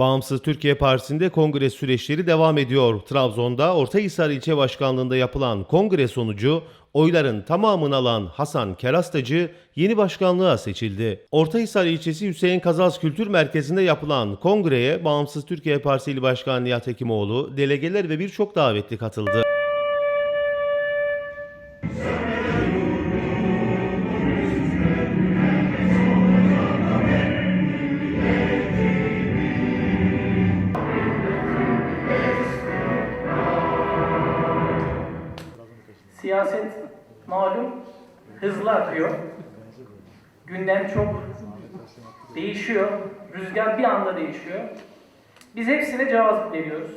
Bağımsız Türkiye Partisi'nde kongre süreçleri devam ediyor. Trabzon'da Ortahisar İlçe Başkanlığı'nda yapılan kongre sonucu oyların tamamını alan Hasan Kerastacı yeni başkanlığa seçildi. Ortahisar ilçesi Hüseyin Kazaz Kültür Merkezi'nde yapılan kongreye Bağımsız Türkiye Partisi İl Başkanı Nihat Hekimoğlu, delegeler ve birçok davetli katıldı. Malum hızlı akıyor. Gündem çok değişiyor. Rüzgar bir anda değişiyor. Biz hepsine cevap veriyoruz.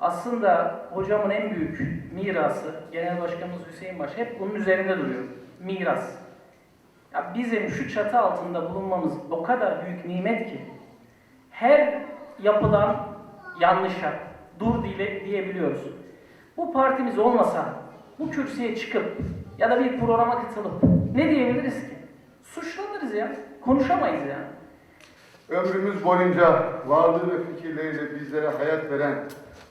Aslında hocamın en büyük mirası, Genel Başkanımız Hüseyin Baş hep bunun üzerinde duruyor. Miras. Ya bizim şu çatı altında bulunmamız o kadar büyük nimet ki her yapılan yanlışa dur dile diyebiliyoruz. Bu partimiz olmasa bu kürsüye çıkıp ya da bir programa katılıp ne diyebiliriz ki? Suçlanırız ya. Konuşamayız yani. Ömrümüz boyunca varlığı ve fikirleriyle bizlere hayat veren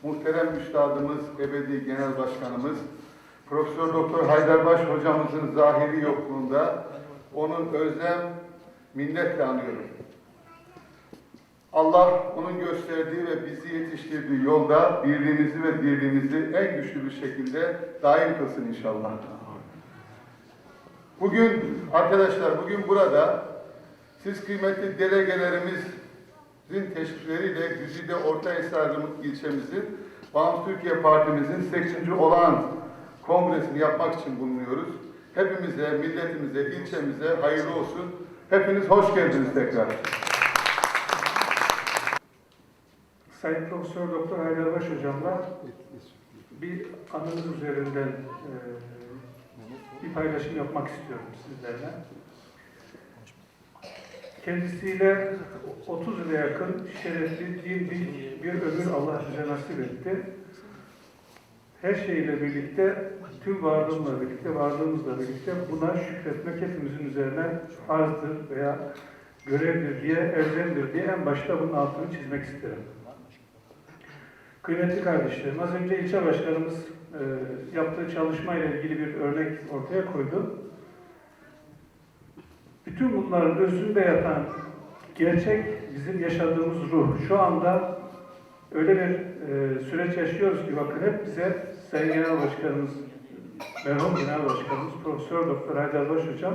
muhterem üstadımız, ebedi genel başkanımız, Profesör Doktor Haydarbaş hocamızın zahiri yokluğunda onun özlem minnetle anıyorum. Allah onun gösterdiği ve bizi yetiştirdiği yolda birliğimizi ve dirliğimizi en güçlü bir şekilde daim kılsın inşallah. Bugün arkadaşlar, bugün burada siz kıymetli delegelerimizin teşrifleriyle Güzide Ortahisar ilçemizin Bağımsız Türkiye Partimizin 8. olağan kongresini yapmak için bulunuyoruz. Hepimize, milletimize, ilçemize hayırlı olsun. Hepiniz hoş geldiniz tekrar. Sayın Profesör Doktor Haydarbaş Hocam'la bir anımız üzerinden e, bir paylaşım yapmak istiyorum sizlerle. Kendisiyle 30 yıla yakın şerefli, din, bil, bir ömür Allah bize nasip etti. Her şeyle birlikte, tüm varlığımla birlikte, varlığımızla birlikte buna şükretmek hepimizin üzerine farzdır veya görevdir diye, elzemdir diye en başta bunun altını çizmek isterim. Kıymetli kardeşlerim, az önce ilçe başkanımız e, yaptığı çalışmayla ilgili bir örnek ortaya koydu. Bütün bunların özünde yatan gerçek bizim yaşadığımız ruh. Şu anda öyle bir e, süreç yaşıyoruz ki bakın hep bize Sayın Genel Başkanımız, merhum Genel Başkanımız Profesör Doktor Haydarbaş Hocam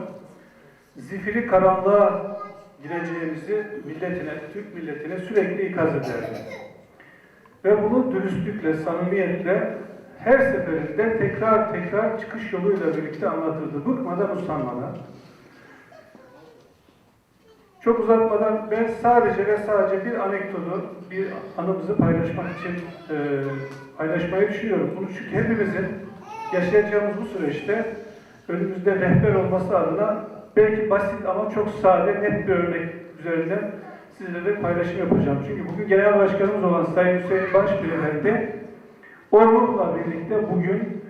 zifiri karanlığa gireceğimizi milletine, Türk milletine sürekli ikaz ederdi. Ve bunu dürüstlükle, samimiyetle her seferinde tekrar tekrar çıkış yoluyla birlikte anlatırdı. Bıkmadan, usanmadan. Çok uzatmadan ben sadece ve sadece bir anekdotu, bir anımızı paylaşmak için e, paylaşmayı düşünüyorum. Bunu çünkü hepimizin yaşayacağımız bu süreçte önümüzde rehber olması adına belki basit ama çok sade, net bir örnek üzerinden sizlerle paylaşım yapacağım. Çünkü bugün genel başkanımız olan Sayın Hüseyin Baş Beyefendi o birlikte bugün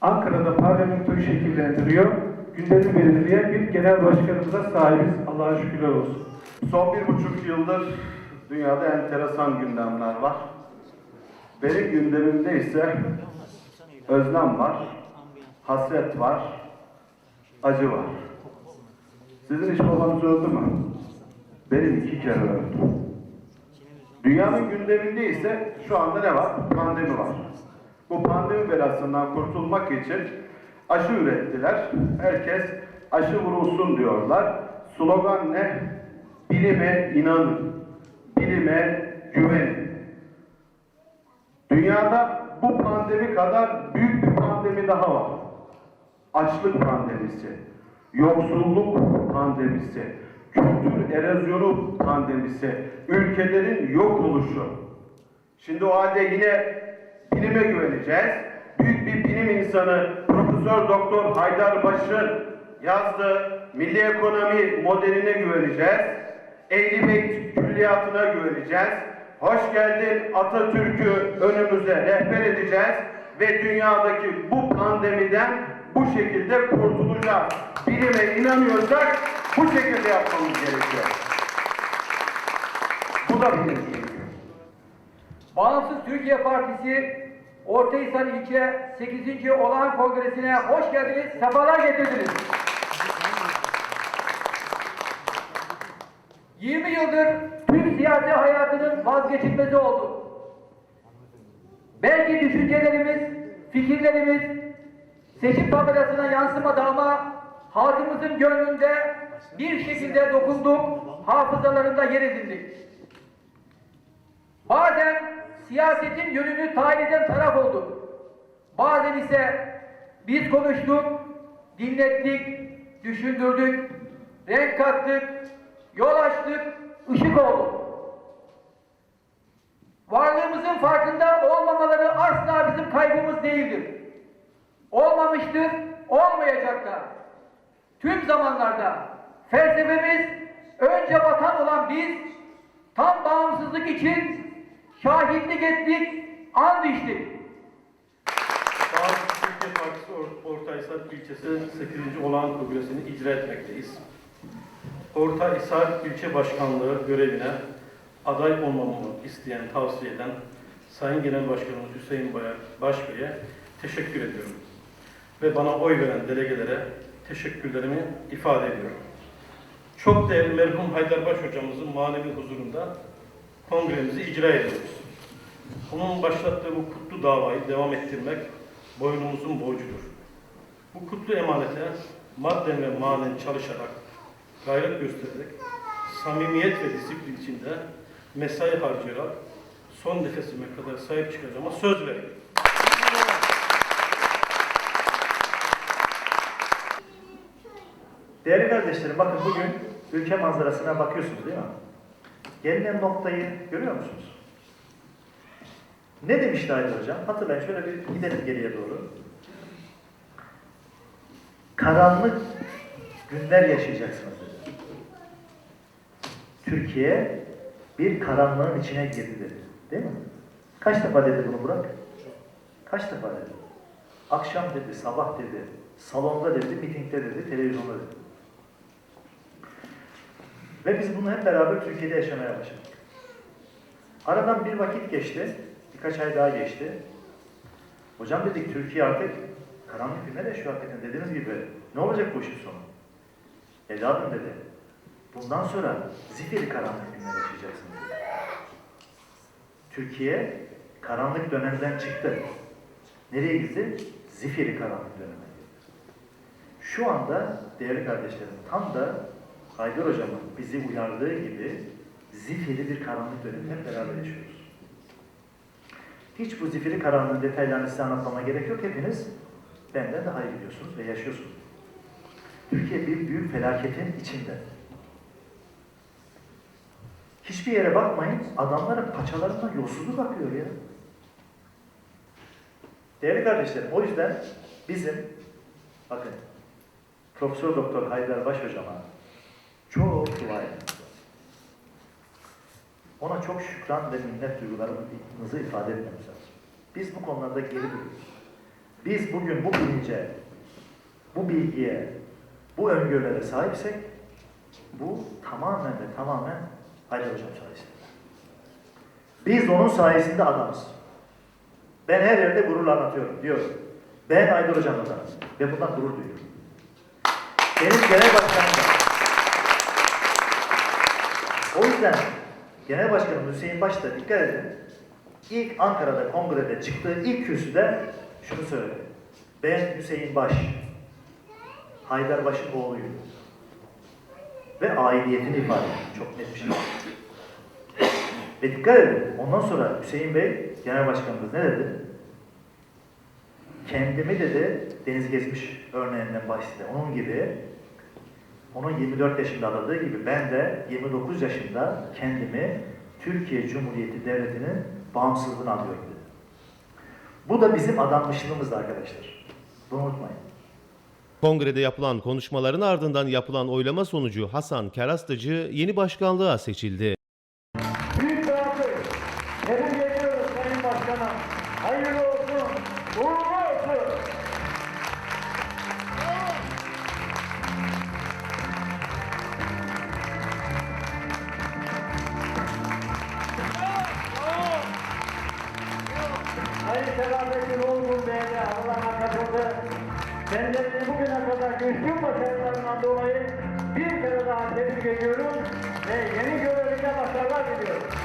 Ankara'da parlamentoyu şekillendiriyor. Gündemi belirleyen bir genel başkanımıza sahibiz. Allah'a şükürler olsun. Son bir buçuk yıldır dünyada enteresan gündemler var. Benim gündemimde ise özlem var, hasret var, acı var. Sizin hiç babanız öldü mü? Benim iki kere öldü. Dünyanın gündeminde ise şu anda ne var? Pandemi var. Bu pandemi belasından kurtulmak için aşı ürettiler. Herkes aşı vurulsun diyorlar. Slogan ne? Bilime inanın. Bilime güvenin. Dünyada bu pandemi kadar büyük bir pandemi daha var. Açlık pandemisi, yoksulluk pandemisi, kültür erozyonu pandemisi, ülkelerin yok oluşu. Şimdi o halde yine bilime güveneceğiz. Büyük bir bilim insanı Profesör Doktor Haydar Baş'ın yazdığı milli ekonomi modeline güveneceğiz. Eğri Bey külliyatına güveneceğiz. Hoş geldin Atatürk'ü önümüze rehber edeceğiz ve dünyadaki bu pandemiden bu şekilde kurtulacağız. Bilime inanıyorsak bu şekilde yapmamız gerekiyor. da bilmesi gerekiyor. Bağımsız Türkiye Partisi Ortahisar İlçe 8. Olağan Kongresi'ne hoş geldiniz, sefalar getirdiniz. 20 yıldır Türk siyasi hayatının vazgeçilmezi oldu. Belki düşüncelerimiz, fikirlerimiz seçim tabelasına yansımadı ama halkımızın gönlünde bir şekilde dokunduk, hafızalarında yer edindik. Bazen siyasetin yönünü tayin eden taraf olduk. Bazen ise biz konuştuk, dinlettik, düşündürdük, renk kattık, yol açtık, ışık olduk. Varlığımızın farkında olmamaları asla bizim kaybımız değildir. Olmamıştır, olmayacak da. Tüm zamanlarda felsefemiz önce vatan olan biz tam bağımsızlık için şahitlik ettik, and içtik. Bağımsız Türkiye Partisi Or- Ortahisar ilçesi 8. olağan kongresini icra etmekteyiz. Ortahisar ilçe başkanlığı görevine aday olmamı isteyen, tavsiye eden Sayın Genel Başkanımız Hüseyin Bayar Başbey'e teşekkür ediyorum. Ve bana oy veren delegelere teşekkürlerimi ifade ediyorum. Çok değerli merhum Haydarbaş hocamızın manevi huzurunda kongremizi icra ediyoruz. Onun başlattığı bu kutlu davayı devam ettirmek boynumuzun borcudur. Bu kutlu emanete madden ve manen çalışarak, gayret göstererek, samimiyet ve disiplin içinde mesai harcayarak son nefesime kadar sahip çıkacağıma söz veriyorum. Değerli kardeşlerim bakın bugün ülke manzarasına bakıyorsunuz değil mi? Gelinen noktayı görüyor musunuz? Ne demişti Aydın Hocam? Hatırlayın şöyle bir gidelim geriye doğru. Karanlık günler yaşayacaksınız dedi. Türkiye bir karanlığın içine girdi dedi. Değil mi? Kaç defa dedi bunu Burak? Kaç defa dedi? Akşam dedi, sabah dedi, salonda dedi, mitingde dedi, televizyonda dedi. Ve biz bunu hep beraber Türkiye'de yaşamaya başladık. Aradan bir vakit geçti, birkaç ay daha geçti. Hocam dedik Türkiye artık karanlık günler yaşıyor hakikaten dediğiniz gibi. Ne olacak bu işin sonu? Evladım dedi. Bundan sonra zifiri karanlık günler yaşayacaksın dedi. Türkiye karanlık dönemden çıktı. Nereye gitti? Zifiri karanlık gitti. Şu anda değerli kardeşlerim tam da Haydar Hocam'ın bizi uyardığı gibi zifiri bir karanlık dönemi hep beraber yaşıyoruz. Hiç bu zifiri karanlığın detaylarını size anlatmama gerek yok. Hepiniz benden daha iyi biliyorsunuz ve yaşıyorsunuz. Türkiye bir büyük felaketin içinde. Hiçbir yere bakmayın, adamların paçalarından yolsuzluk akıyor ya. Değerli kardeşlerim, o yüzden bizim, bakın, Profesör Doktor Haydar Baş Hocama çok dua edin. Ona çok şükran ve minnet duygularımızı ifade etmemiz lazım. Biz bu konularda geri duruyoruz. Biz bugün bu bilince, bu bilgiye, bu öngörülere sahipsek bu tamamen ve tamamen Haydar Hocam sayesinde. Biz onun sayesinde adamız. Ben her yerde gururla anlatıyorum, diyorum. Ben Haydar Hocam'la adamım ve bundan gurur duyuyorum. Benim genel başkanım. O yüzden Genel Başkanım Hüseyin Baş'ta dikkat edin. İlk Ankara'da kongrede çıktığı ilk kürsüde şunu söyledi. Ben Hüseyin Baş, Haydar Baş'ın oğluyum. Ve aidiyetini ifade etti. Çok net bir şey. Ve dikkat edin. Ondan sonra Hüseyin Bey, Genel Başkanımız ne dedi? Kendimi dedi Deniz Gezmiş örneğinden bahsetti. Onun gibi onun 24 yaşında aradığı gibi ben de 29 yaşında kendimi Türkiye Cumhuriyeti Devleti'nin bağımsızlığını alıyorum dedi. Bu da bizim adanmışlığımızdı arkadaşlar. Bunu unutmayın. Kongrede yapılan konuşmaların ardından yapılan oylama sonucu Hasan Kerastacı yeni başkanlığa seçildi. Selahattin Olgun Bey'e Allah'a katıldı. Kendilerini bugüne kadar üstün başarılarından dolayı bir kere daha tebrik ediyorum ve yeni görevinde başarılar diliyorum.